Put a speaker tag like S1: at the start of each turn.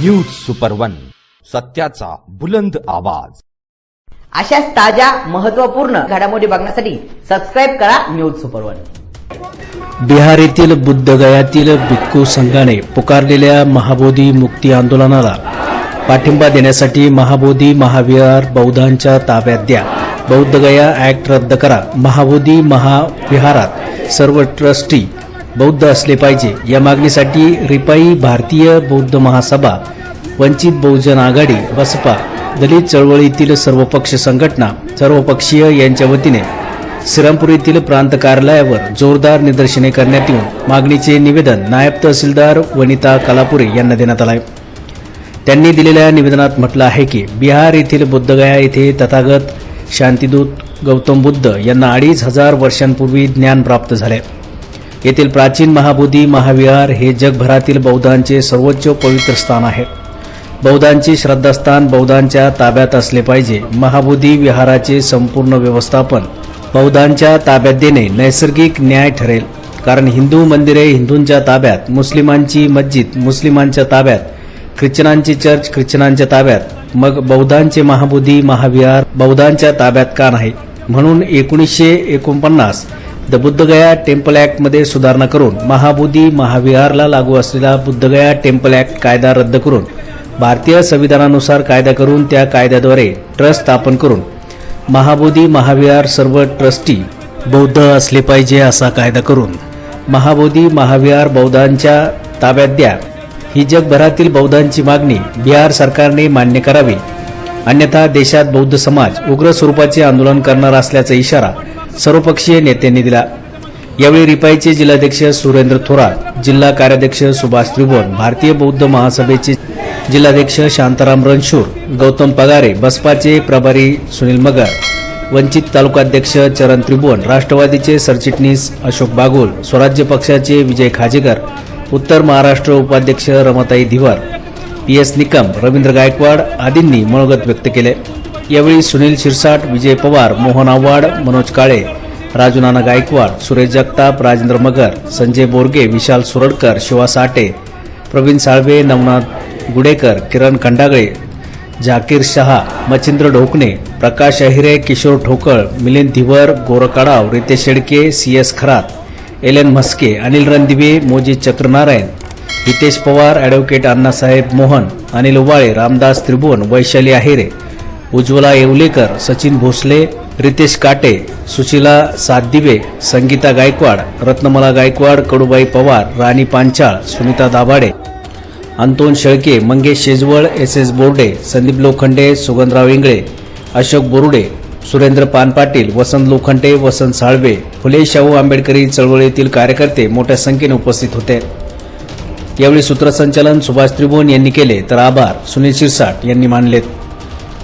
S1: News super one सत्याचा बुलंद आवाज.
S2: अशाच ताज्या महत्त्वपूर्ण घडामोडी बघण्यासाठी सबस्क्राईब करा न्यूज सुपर वन
S3: बिहार येथील बुद्धगयातील भिक्खू संघाने पुकारलेल्या महाबोधी मुक्ती आंदोलनाला पाठिंबा देण्यासाठी महाबोधी महाविहार बौद्धांच्या ताब्यात द्या. बौद्धगया ऍक्ट रद्द करा. महाबोधी महाविहारात सर्व ट्रस्टी बौद्ध असले पाहिजे. या मागणीसाठी रिपाई भारतीय बौद्ध महासभा वंचित बहुजन आघाडी बसपा दलित चळवळीतील सर्व पक्ष संघटना सर्वपक्षीय यांच्या वतीने श्रीरामपूर येथील प्रांत कार्यालयावर जोरदार निदर्शने करण्यात येऊन मागणीचे निवेदन नायब तहसीलदार वनिता कलापुरे यांना देण्यात आलं आहे त्यांनी दिलेल्या निवेदनात म्हटलं आहे की बिहार येथील बुद्धगया येथे तथागत शांतिदूत गौतम बुद्ध यांना अडीच हजार वर्षांपूर्वी ज्ञान प्राप्त झाले येथील प्राचीन महाबोधी महाविहार हे जगभरातील बौद्धांचे सर्वोच्च पवित्र स्थान आहे. बौद्धांचे श्रद्धास्थान बौद्धांच्या ताब्यात असले पाहिजे. महाबोधी विहाराचे संपूर्ण व्यवस्थापन बौद्धांच्या ताब्यात देणे नैसर्गिक न्याय ठरेल. कारण हिंदू मंदिरे हिंदूंच्या ताब्यात मुस्लिमांची मस्जिद मुस्लिमांच्या ताब्यात ख्रिश्चनांची चर्च ख्रिश्चनांच्या ताब्यात मग बौद्धांचे महाबोधी महाविहार बौद्धांच्या ताब्यात का नाही? म्हणून एकोणीसशे एकोणपन्नास द बुद्धगया टेम्पल ॲक्टमध्ये सुधारणा करून महाबोधी महाविहारला लागू असलेला बुद्धगया टेम्पल ऍक्ट कायदा रद्द करून भारतीय संविधानानुसार कायदा करून त्या कायद्याद्वारे ट्रस्ट स्थापन करून महाबोधी महाविहार सर्व ट्रस्टी बौद्ध असले पाहिजे असा कायदा करून महाबोधी महाविहार बौद्धांच्या ताब्यात द्या. ही जगभरातील बौद्धांची मागणी बिहार सरकारने मान्य करावी. अन्यथा देशात बौद्ध समाज उग्र स्वरूपाचे आंदोलन करणार असल्याचा इशारा सर्वपक्षीय नेत्यांनी दिला. यावेळी रिपाईचे जिल्हाध्यक्ष सुरेंद्र थोरात जिल्हा कार्याध्यक्ष सुभाष त्रिभुवन भारतीय बौद्ध महासभेचे जिल्हाध्यक्ष शांताराम रणशूर गौतम पगारे बसपाचे प्रभारी सुनील मगर वंचित तालुकाध्यक्ष चरण त्रिभुवन राष्ट्रवादीचे सरचिटणीस अशोक बागुल स्वराज्य पक्षाचे विजय खाजेकर उत्तर महाराष्ट्र उपाध्यक्ष रमाताई धिवर पी एस निकम रवींद्र गायकवाड आदींनी मनोगत व्यक्त केले. यावेळी सुनील शिरसाट विजय पवार मोहन आव्हाड मनोज काळे राजू नाना गायकवाड सुरेश जगताप राजेंद्र मगर संजय बोरगे विशाल सुरडकर शिवा साटे प्रवीण साळवे नवनाथ गुडेकर किरण Khandagale Zakir Shah Machhindra Dhokane Prakash Ahire Kishor Thokal Milind Dhivar Gorkadav Ritesh Shedke C S Kharat L N Mhaske Anil Randive Moji Chakranarayan Hitesh Pawar advocate Annasaheb Mohan Anil Ubale Ramdas Tribhuvan Vaishali Ahire Ujjwala Yevlekar Sachin Bhosale Ritesh Kate Sushila Satdive Sangita Gaikwad Ratnamala Gaikwad Kadubai Pawar Rani Panchal Sunita Dabhade Anton Shelke Mangesh Shejwal S S Borde Sandeep Lokhande Sugandhrao Ingle Ashok Borude Surendra Panpatil Vasant Lokhande Vasant Salve Phule Shahu आंबेडकरी चळवळीतील कार्यकर्ते मोठ्या संख्येने उपस्थित होते. यावेळी सूत्रसंचालन सुभाष त्रिभुवन यांनी केले तर आभार. सुनील शिरसाट यांनी मानलेत.